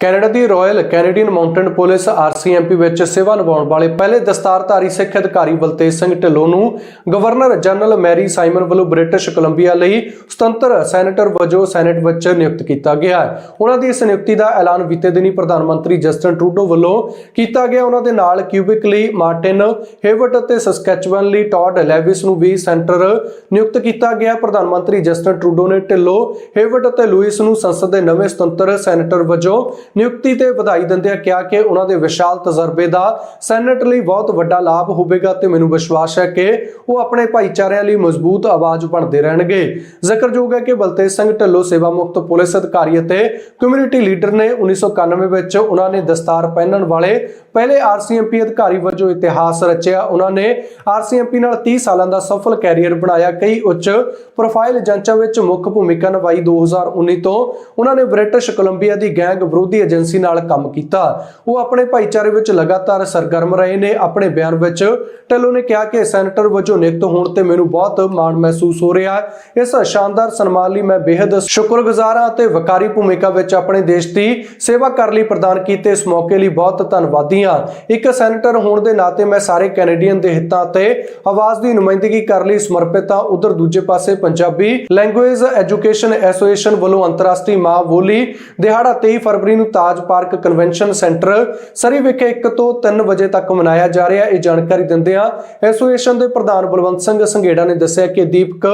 Canada ਦੀ royal Canadian mounted police RCMP ਵਿੱਚ ਸੇਵਾ ਨਿਭਾਉਣ ਵਾਲੇ ਪਹਿਲੇ ਦਸਤਾਰਧਾਰੀ ਸਿੱਖ ਅਧਿਕਾਰੀ ਬਲਤੇਜ ਸਿੰਘ ਢਿੱਲੋਂ ਨੂੰ ਗਵਰਨਰ ਜਨਰਲ ਮੈਰੀ ਸਾਈਮਨ ਵੱਲੋਂ ਬ੍ਰਿਟਿਸ਼ ਕੋਲੰਬੀਆ ਲਈ ਸੁਤੰਤਰ ਸੈਨੇਟਰ ਵਜੋਂ ਸੈਨੇਟ ਵਿੱਚ ਨਿਯੁਕਤ ਕੀਤਾ ਗਿਆ ਹੈ। ਉਹਨਾਂ ਦੀ ਇਸ ਨਿਯੁਕਤੀ ਦਾ ਐਲਾਨ ਬੀਤੇ ਦਿਨੀ ਪ੍ਰਧਾਨ ਮੰਤਰੀ ਜਸਟਨ ਟਰੂਡੋ ਵੱਲੋਂ ਕੀਤਾ ਗਿਆ। ਉਹਨਾਂ ਦੇ ਨਾਲ ਕਿਊਬਿਕ ਲਈ ਮਾਰਟਿਨ ਹੇਵਟ ਅਤੇ ਸਸਕੈਚਵਨ ਲਈ ਟੌਡ ਲੈਵਿਸ ਨੂੰ ਵੀ ਸੈਂਟਰ ਨਿਯੁਕਤ ਕੀਤਾ ਗਿਆ। ਪ੍ਰਧਾਨ ਮੰਤਰੀ ਜਸਟਨ ਟਰੂਡੋ ਨੇ ਢਿੱਲੋਂ ਹੇਵਟ ਅਤੇ ਲੂਇਸ ਨੂੰ ਸੰਸਦ ਦੇ ਨਵੇਂ ਸੁਤੰਤਰ ਸੈਨੇਟਰ ਵਜੋਂ ਨਿਯੁਕਤੀ ਤੇ ਵਧਾਈ ਦਿੰਦਿਆਂ ਕਿਹਾ ਕਿ ਉਹਨਾਂ ਦੇ ਵਿਸ਼ਾਲ ਤਜਰਬੇ ਦਾ ਸੈਨੇਟ ਲਈ ਬਹੁਤ ਵੱਡਾ ਲਾਭ ਹੋਵੇਗਾ ਤੇ ਮੈਨੂੰ ਵਿਸ਼ਵਾਸ ਹੈ ਕਿ ਉਹ ਆਪਣੇ ਭਾਈਚਾਰਿਆਂ ਲਈ ਮਜ਼ਬੂਤ ਆਵਾਜ਼ ਬਣਦੇ ਰਹਿਣਗੇ। ਜ਼ਿਕਰਯੋਗ ਹੈ ਕਿ ਬਲਤੇਜ ਸਿੰਘ ਢਿੱਲੋਂ ਸੇਵਾ ਮੁਕਤ ਪੁਲਿਸ ਅਧਿਕਾਰੀ ਅਤੇ ਕਮਿਊਨਿਟੀ ਲੀਡਰ ਨੇ 1991 ਵਿੱਚ ਉਹਨਾਂ ਨੇ ਦਸਤਾਰ ਪਹਿਨਣ ਵਾਲੇ ਪਹਿਲੇ ਆਰਸੀਐਮਪੀ ਅਧਿਕਾਰੀ ਵਜੋਂ ਇਤਿਹਾਸ ਰਚਿਆ। ਉਹਨਾਂ ਨੇ ਆਰਸੀਐਮਪੀ ਨਾਲ 30 ਸਾਲਾਂ ਦਾ ਸਫਲ ਕੈਰੀਅਰ ਬਣਾਇਆ। ਕਈ ਉੱਚ ਪ੍ਰੋਫਾਈਲ ਜਾਂਚਾਂ ਵਿੱਚ ਮੁੱਖ ਭੂਮਿਕਾ ਨਿਭਾਈ 2019 ਤੋਂ ਉਹਨਾਂ ਨੇ ਬ੍ਰਿਟਿਸ਼ ਕੋਲੰਬੀਆ ਦੀ ਗੈਂਗ ਵਿਰੋਧੀ ਏਜੰਸੀ ਨਾਲ ਕੰਮ ਕੀਤਾ। ਉਹ ਆਪਣੇ ਭਾਈਚਾਰੇ ਵਿੱਚ ਲਗਾਤਾਰ ਸਰਗਰਮ ਰਹੇ ਨੇ। ਆਪਣੇ ਬਿਆਨ ਵਿੱਚ ਢਿੱਲੋਂ ਨੇ ਕਿਹਾ ਕਿ ਸੈਨੇਟਰ ਵਜੋਂ ਨਿਯੁਕਤ ਹੋਣ ਤੇ ਮੈਨੂੰ ਬਹੁਤ ਮਾਣ ਮਹਿਸੂਸ ਹੋ ਰਿਹਾ ਹੈ। ਇਸ ਸ਼ਾਨਦਾਰ ਸਨਮਾਨ ਲਈ ਮੈਂ ਬੇहद ਸ਼ੁਕਰਗੁਜ਼ਾਰ ਹਾਂ ਤੇ ਵਕਾਰੀ ਭੂਮਿਕਾ ਵਿੱਚ ਆਪਣੇ ਦੇਸ਼ ਦੀ ਸੇਵਾ ਕਰਨ ਲਈ ਪ੍ਰਦਾਨ ਕੀਤੇ ਇਸ ਮੌਕੇ ਲਈ ਬਹੁਤ ਧੰਨਵਾਦੀ ਹਾਂ। ਇੱਕ ਸੈਨੇਟਰ ਹੋਣ ਦੇ ਨਾਤੇ ਮੈਂ ਸਾਰੇ ਕੈਨੇਡੀਅਨ ਦੇ ਹਿੱਤਾਂ ਤੇ ਆਵਾਜ਼ ਦੀ ਨੁਮਾਇੰਦਗੀ ਕਰਨ ਲਈ ਸਮਰਪਿਤ ਹਾਂ। ਉਧਰ ਦੂਜੇ ਪਾਸੇ ਪੰਜਾਬੀ ਲੈਂਗੁਏਜ ਐਜੂਕੇਸ਼ਨ ਐਸੋਸੀਏਸ਼ਨ ਵੱਲੋਂ ਅੰਤਰਰਾਸ਼ਟਰੀ ਮਾਂ ਬੋਲੀ ਦਿਹਾੜਾ 23 ਫਰਵਰੀ ਨੂੰ Taj park convention centre Surrey ਵਿਖੇ 1 ਤੋਂ 3 ਵਜੇ ਤੱਕ ਮਨਾਇਆ ਜਾ ਰਿਹਾ ਇਹ ਜਾਣਕਾਰੀ ਦਿੰਦਿਆਂ ਐਸੋਸੀਏਸ਼ਨ ਦੇ ਪ੍ਰਧਾਨ ਬਲਵੰਤ ਸਿੰਘ ਸੰਘੇੜਾ ਨੇ ਦੱਸਿਆ ਕਿ Deepak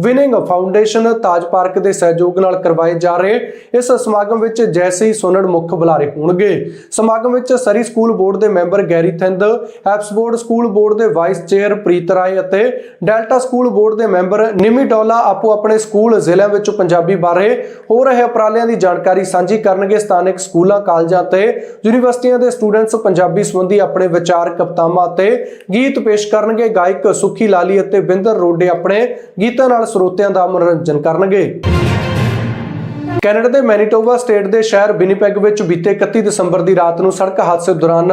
Winning Foundation Taj Park ਦੇ ਸਹਿਯੋਗ ਨਾਲ ਕਰਵਾਏ ਜਾ ਰਹੇ ਇਸ ਸਮਾਗਮ ਵਿੱਚ ਜੈਸੀ ਸੋਨੜ ਮੁੱਖ ਬੁਲਾਰੇ ਹੋਣਗੇ। ਸਮਾਗਮ ਵਿੱਚ ਸਰੀ ਸਕੂਲ ਬੋਰਡ ਦੇ member Gary Thind Abbotsford school board ਦੇ ਵਾਈਸ ਚੇਅਰ ਪ੍ਰੀਤ ਰਾਏ ਅਤੇ ਡੈਲਟਾ ਸਕੂਲ ਬੋਰਡ ਦੇ ਮੈਂਬਰ ਨਿਮੀ ਡੋਲਾ ਆਪੋ ਆਪਣੇ ਸਕੂਲ ਜ਼ਿਲ੍ਹਿਆਂ ਵਿੱਚ ਪੰਜਾਬੀ ਬਾਰੇ ਹੋ ਰਹੇ ਉਪਰਾਲਿਆਂ ਦੀ ਜਾਣਕਾਰੀ ਸਾਂਝੀ ਕਰਨਗੇ। ਸਥਾਨਕ ਸਕੂਲਾਂ, ਕਾਲਜਾਂ ਤੇ ਯੂਨੀਵਰਸਿਟੀਆਂ ਦੇ ਸਟੂਡੈਂਟਸ ਪੰਜਾਬੀ ਸੰਬੰਧੀ ਆਪਣੇ ਵਿਚਾਰ ਕਵਿਤਾਵਾਂ ਅਤੇ ਗੀਤ ਪੇਸ਼ ਕਰਨਗੇ। ਗਾਇਕ ਸੁਖੀ ਲਾਲੀ ਅਤੇ ਬਿੰਦਰ ਰੋਡੇ ਆਪਣੇ ਗੀਤਾਂ ਨਾਲ ਸਰੋਤਿਆਂ ਦਾ ਮਨੋਰੰਜਨ ਕਰਨਗੇ। ਕੈਨੇਡਾ ਦੇ ਮੈਨੀਟੋਬਾ ਸਟੇਟ ਦੇ ਸ਼ਹਿਰ ਬਿਨੀਪੈਗ ਵਿੱਚ ਬੀਤੇ 31 ਦਸੰਬਰ ਦੀ ਰਾਤ ਨੂੰ ਸੜਕ ਹਾਦਸੇ ਦੌਰਾਨ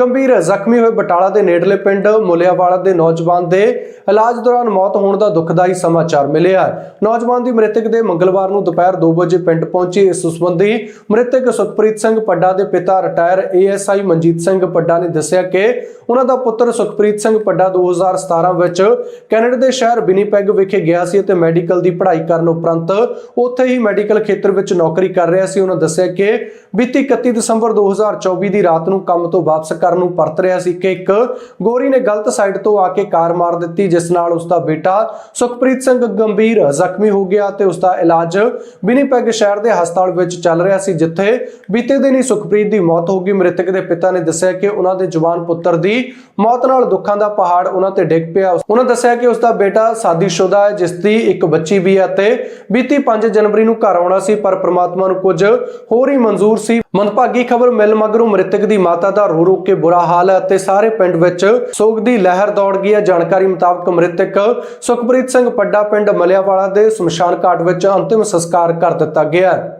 ਗੰਭੀਰ ਜ਼ਖਮੀ ਹੋਏ ਬਟਾਲਾ ਦੇ ਨੇੜਲੇ ਪਿੰਡ ਮੁਲਿਆਵਾਲਾ ਦੇ ਨੌਜਵਾਨ ਦੇ ਇਲਾਜ ਦੌਰਾਨ ਮੌਤ ਹੋਣ ਦਾ ਦੁਖਦਾਈ ਸਮਾਚਾਰ ਮਿਲਿਆ ਨੌਜਵਾਨ ਦੀ ਮ੍ਰਿਤਕ ਦੇ ਮੰਗਲਵਾਰ ਨੂੰ ਦੁਪਹਿਰ 2 ਵਜੇ ਪਿੰਡ ਪਹੁੰਚੀ। ਇਸ ਸੰਬੰਧੀ ਮ੍ਰਿਤਕ ਸੁਖਪ੍ਰੀਤ ਸਿੰਘ ਪੱਡਾ ਦੇ ਪਿਤਾ ਰਿਟਾਇਰ ਏਐਸਆਈ ਮਨਜੀਤ ਸਿੰਘ ਪੱਡਾ ਨੇ ਦੱਸਿਆ ਕਿ ਉਹਨਾਂ ਦਾ ਪੁੱਤਰ ਸੁਖਪ੍ਰੀਤ ਸਿੰਘ ਪੱਡਾ 2017 ਵਿੱਚ ਕੈਨੇਡਾ ਦੇ ਸ਼ਹਿਰ ਬਿਨੀਪੈਗ ਵਿਖੇ ਗਿਆ ਸੀ ਅਤੇ ਮੈਡੀਕਲ ਦੀ ਪੜ੍ਹਾਈ ਕਰਨ ਉਪਰੰਤ ਉੱਥੇ ਹੀ ਮੈਡੀਕਲ ਖੇਤਰ ਵਿੱਚ ਨੌਕਰੀ ਕਰ ਰਿਹਾ ਸੀ, ਉਹਨਾਂ ਦੱਸਿਆ ਕਿ ਬੀਤੀ 31 ਦਸੰਬਰ 2024 ਦੀ ਰਾਤ ਨੂੰ ਕੰਮ ਤੋਂ ਵਾਪਸ ਕਰਨ ਨੂੰ ਪਰਤ ਰਿਹਾ ਸੀ ਕਿ ਇੱਕ ਗੋਰੀ ਨੇ ਗਲਤ ਸਾਈਡ ਤੋਂ ਆ ਕੇ ਕਾਰ ਮਾਰ ਦਿੱਤੀ, ਜਿਸ ਨਾਲ ਉਸ ਦਾ ਬੇਟਾ ਸੁਖਪ੍ਰੀਤ ਸਿੰਘ ਗੰਭੀਰ ਜ਼ਖਮੀ ਹੋ ਗਿਆ ਤੇ ਉਸ ਦਾ ਇਲਾਜ ਵਿਨੀਪੈਗ ਸ਼ਹਿਰ ਦੇ ਹਸਪਤਾਲ ਵਿੱਚ ਚੱਲ ਰਿਹਾ ਸੀ, ਜਿੱਥੇ ਬੀਤੇ ਦਿਨ ਹੀ ਸੁਖਪ੍ਰੀਤ ਦੀ ਮੌਤ ਹੋ ਗਈ। ਮ੍ਰਿਤਕ ਦੇ ਪਿਤਾ ਨੇ ਦੱਸਿਆ ਕਿ ਉਹਨਾਂ ਦੇ ਜਵਾਨ ਪੁੱਤਰ ਦੀ ਮੌਤ ਨਾਲ ਦੁੱਖਾਂ ਦਾ ਪਹਾੜ ਉਹਨਾਂ ਤੇ ਡਿੱਗ ਪਿਆ। ਉਹਨਾਂ ਦੱਸਿਆ ਕਿ ਉਸ ਦਾ ਬੇਟਾ ਸ਼ਾਦੀशुदा ਹੈ, ਜਿਸ ਦੀ ਇੱਕ ਬੱਚੀ ਵੀ ਹੈ ਤੇ ਬੀਤੀ 5 ਜਨਵਰੀ ਨੂੰ ਘਰ ਆਉਣਾ ਸੀ, ਪਰ ਪ੍ਰਮਾਤਮਾ ਨੂੰ ਕੁਝ ਹੋਰ ਹੀ ਮਨਜ਼ੂਰ ਸੀ। ਮੰਦਭਾਗੀ ਖਬਰ ਮਿਲ ਮਗਰੋਂ ਮ੍ਰਿਤਕ ਦੀ ਮਾਤਾ ਦਾ ਰੋ ਰੋ ਕੇ ਬੁਰਾ ਹਾਲ ਹੈ ਅਤੇ ਸਾਰੇ ਪਿੰਡ ਵਿੱਚ ਸੋਗ ਦੀ ਲਹਿਰ ਦੌੜ ਗਈ ਹੈ। ਜਾਣਕਾਰੀ ਮੁਤਾਬਕ ਮ੍ਰਿਤਕ ਸੁਖਪ੍ਰੀਤ ਸਿੰਘ ਪੱਡਾ ਪਿੰਡ ਮਲਿਆਵਾਲਾ ਦੇ ਸ਼ਮਸ਼ਾਨ ਘਾਟ ਵਿੱਚ ਅੰਤਿਮ ਸੰਸਕਾਰ ਕਰ ਦਿੱਤਾ ਗਿਆ ਹੈ।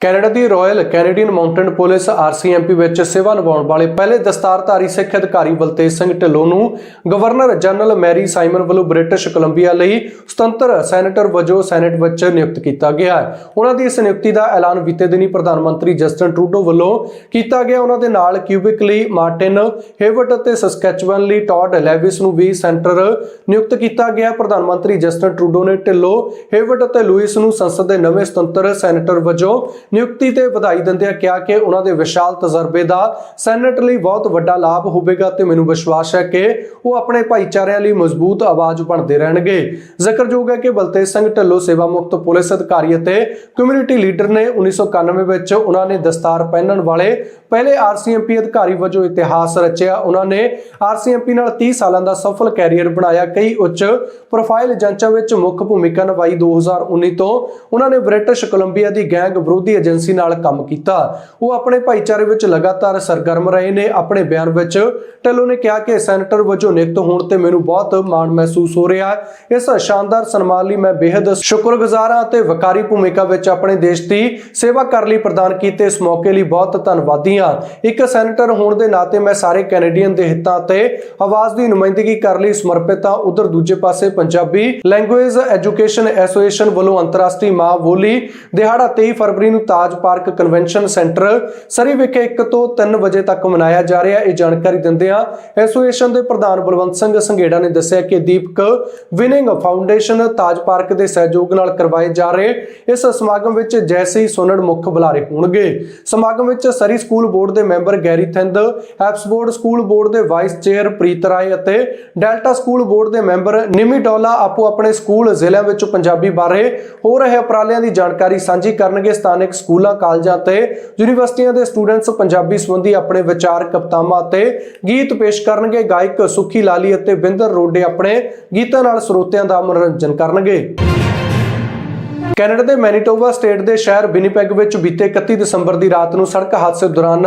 ਕੈਨੇਡਾ ਦੀ royal Canadian mounted police RCMP ਵਿੱਚ ਸੇਵਾ ਨਿਭਾਉਣ ਵਾਲੇ ਪਹਿਲੇ ਦਸਤਾਰਧਾਰੀ ਸਿੱਖ ਅਧਿਕਾਰੀ ਬਲਤੇਜ ਸਿੰਘ ਢਿੱਲੋਂ ਨੂੰ ਗਵਰਨਰ ਜਨਰਲ ਮੈਰੀ ਸਾਈਮਨ ਵੱਲੋਂ ਬ੍ਰਿਟਿਸ਼ ਕੋਲੰਬੀਆ ਲਈ ਸੁਤੰਤਰ ਸੈਨੇਟਰ ਵਜੋਂ ਸੈਨੇਟ ਵਿੱਚ ਨਿਯੁਕਤ ਕੀਤਾ ਗਿਆ ਹੈ। ਉਹਨਾਂ ਦੀ ਇਸ ਨਿਯੁਕਤੀ ਦਾ ਐਲਾਨ ਬੀਤੇ ਦਿਨੀ ਪ੍ਰਧਾਨ ਮੰਤਰੀ ਜਸਟਨ ਟਰੂਡੋ ਵੱਲੋਂ ਕੀਤਾ ਗਿਆ। ਉਹਨਾਂ ਦੇ ਨਾਲ ਕਿਊਬਿਕ ਲਈ ਮਾਰਟਿਨ ਹੇਵਟ ਅਤੇ ਸਸਕੈਚਵਨ ਲਈ ਟੌਡ ਲੈਵਿਸ ਨੂੰ ਵੀ ਸੈਂਟਰ ਨਿਯੁਕਤ ਕੀਤਾ ਗਿਆ। ਪ੍ਰਧਾਨ ਮੰਤਰੀ ਜਸਟਨ ਟਰੂਡੋ ਨੇ ਢਿੱਲੋਂ ਹੇਵਟ ਅਤੇ ਲੂਇਸ ਨੂੰ ਸੰਸਦ ਦੇ ਨਵੇਂ ਸੁਤੰਤਰ ਸੈਨੇਟਰ ਵਜੋਂ ਨਿਯੁਕਤੀ ਤੇ ਵਧਾਈ ਦਿੰਦਿਆਂ ਕਿਹਾ ਕਿ ਉਹਨਾਂ ਦੇ ਵਿਸ਼ਾਲ ਤਜਰਬੇ ਦਾ ਸੈਨੇਟ ਲਈ ਬਹੁਤ ਵੱਡਾ ਲਾਭ ਹੋਵੇਗਾ ਤੇ ਮੈਨੂੰ ਵਿਸ਼ਵਾਸ ਹੈ ਕਿ ਉਹ ਆਪਣੇ ਭਾਈਚਾਰਿਆਂ ਲਈ ਮਜ਼ਬੂਤ ਆਵਾਜ਼ ਬਣਦੇ ਰਹਿਣਗੇ। ਜ਼ਿਕਰਯੋਗ ਹੈ ਕਿ ਬਲਤੇਜ ਸਿੰਘ ਢਿੱਲੋਂ ਸੇਵਾ ਮੁਕਤ ਪੁਲਿਸ ਅਧਿਕਾਰੀ ਅਤੇ ਕਮਿਊਨਿਟੀ ਲੀਡਰ ਨੇ 1991 ਵਿੱਚ ਉਹਨਾਂ ਨੇ ਦਸਤਾਰ ਪਹਿਨਣ ਵਾਲੇ ਪਹਿਲੇ ਆਰਸੀਐਮਪੀ ਅਧਿਕਾਰੀ ਵਜੋਂ ਇਤਿਹਾਸ ਰਚਿਆ। ਉਹਨਾਂ ਨੇ ਆਰਸੀਐਮਪੀ ਨਾਲ 30 ਸਾਲਾਂ ਦਾ ਸਫਲ ਕੈਰੀਅਰ ਬਣਾਇਆ। ਕਈ ਉੱਚ ਪ੍ਰੋਫਾਈਲ ਜਾਂਚਾਂ ਵਿੱਚ ਮੁੱਖ ਭੂਮਿਕਾ ਨਿਭਾਈ। 2019 ਤੋਂ ਉਹਨਾਂ ਨੇ ਬ੍ਰਿਟਿਸ਼ ਕੋਲੰਬੀਆ ਦੀ ਗੈਂਗ ਵਿਰੋਧੀ ਏਜੰਸੀ ਨਾਲ ਕੰਮ ਕੀਤਾ। ਉਹ ਆਪਣੇ ਭਾਈਚਾਰੇ ਵਿੱਚ ਲਗਾਤਾਰ ਸਰਗਰਮ ਰਹੇ ਨੇ। ਆਪਣੇ ਬਿਆਨ ਵਿੱਚ ਢਿੱਲੋਂ ਨੇ ਕਿਹਾ ਕਿ ਸੈਨੇਟਰ ਵਜੋਂ ਨਿਯੁਕਤ ਹੋਣ ਤੇ ਮੈਨੂੰ ਬਹੁਤ ਮਾਣ ਮਹਿਸੂਸ ਹੋ ਰਿਹਾ ਹੈ। ਇਸ ਸ਼ਾਨਦਾਰ ਸਨਮਾਨ ਲਈ ਮੈਂ ਬੇहद ਸ਼ੁਕਰਗੁਜ਼ਾਰ ਹਾਂ ਤੇ ਵਕਾਰੀ ਭੂਮਿਕਾ ਵਿੱਚ ਆਪਣੇ ਦੇਸ਼ ਦੀ ਸੇਵਾ ਕਰਨ ਲਈ ਪ੍ਰਦਾਨ ਕੀਤੇ ਇਸ ਮੌਕੇ ਲਈ ਬਹੁਤ ਧੰਨਵਾਦੀ ਹਾਂ। ਇੱਕ ਸੈਨੇਟਰ ਹੋਣ ਦੇ ਨਾਤੇ ਮੈਂ ਸਾਰੇ ਕੈਨੇਡੀਅਨ ਦੇ ਹਿੱਤਾਂ ਤੇ ਆਵਾਜ਼ ਦੀ ਨੁਮਾਇੰਦਗੀ ਕਰਨ ਲਈ ਸਮਰਪਿਤ ਹਾਂ। ਉਧਰ ਦੂਜੇ ਪਾਸੇ ਪੰਜਾਬੀ ਲੈਂਗੁਏਜ ਐਜੂਕੇਸ਼ਨ ਐਸੋਸੀਏਸ਼ਨ ਵੱਲੋਂ ਅੰਤਰਰਾਸ਼ਟਰੀ ਮਾਂ ਬੋਲੀ ਦਿਹਾੜਾ 23 ਫਰਵਰੀ ਨੂੰ Taj park convention centre Surrey ਵਿਖੇ 1 ਤੋਂ 3 ਵਜੇ ਤੱਕ ਮਨਾਇਆ ਜਾ ਰਿਹਾ। ਇਹ ਜਾਣਕਾਰੀ ਦਿੰਦਿਆਂ ਐਸੋਸੀਏਸ਼ਨ ਦੇ ਪ੍ਰਧਾਨ ਬਲਵੰਤ ਸਿੰਘ ਸੰਘੇੜਾ ਨੇ ਦੱਸਿਆ ਕਿ Deepak Winning Foundation Taj Park ਦੇ ਸਹਿਯੋਗ ਨਾਲ ਕਰਵਾਏ ਜਾ ਰਹੇ। ਇਸ ਸਮਾਗਮ ਵਿੱਚ ਜੈਸੀ ਸੋਨੜ ਮੁੱਖ ਬੁਲਾਰੇ ਹੋਣਗੇ। ਸਮਾਗਮ ਵਿੱਚ ਸਰੀ ਸਕੂਲ ਬੋਰਡ ਦੇ member Gary Thind Abbotsford school board ਦੇ ਵਾਈਸ ਚੇਅਰ ਪ੍ਰੀਤ ਰਾਏ ਅਤੇ ਡੈਲਟਾ ਸਕੂਲ ਬੋਰਡ ਦੇ ਮੈਂਬਰ ਨਿਮੀ ਡੋਲਾ ਆਪੋ ਆਪਣੇ ਸਕੂਲ ਜ਼ਿਲ੍ਹਿਆਂ ਵਿੱਚ ਪੰਜਾਬੀ ਬਾਰੇ ਹੋ ਰਹੇ ਉਪਰਾਲਿਆਂ ਦੀ ਜਾਣਕਾਰੀ ਸਾਂਝੀ ਕਰਨਗੇ ਸਥਾਨਕ ਸਕੂਲਾਂ, ਕਾਲਜਾਂ ਤੇ ਯੂਨੀਵਰਸਿਟੀਆਂ ਦੇ ਸਟੂਡੈਂਟਸ ਪੰਜਾਬੀ ਸੰਬੰਧੀ ਆਪਣੇ ਵਿਚਾਰ ਕਵਿਤਾਵਾਂ ਅਤੇ ਗੀਤ ਪੇਸ਼ ਕਰਨਗੇ। ਗਾਇਕ ਸੁਖੀ ਲਾਲੀ ਅਤੇ ਬਿੰਦਰ ਰੋਡੇ ਆਪਣੇ ਗੀਤਾਂ ਨਾਲ ਸਰੋਤਿਆਂ ਦਾ ਮਨੋਰੰਜਨ ਕਰਨਗੇ। ਕੈਨੇਡਾ ਦੇ ਮੈਨੀਟੋਬਾ ਸਟੇਟ ਦੇ ਸ਼ਹਿਰ ਵਿਨੀਪੈਗ ਵਿੱਚ ਬੀਤੇ 31 ਦਸੰਬਰ ਦੀ ਰਾਤ ਨੂੰ ਸੜਕ ਹਾਦਸੇ ਦੌਰਾਨ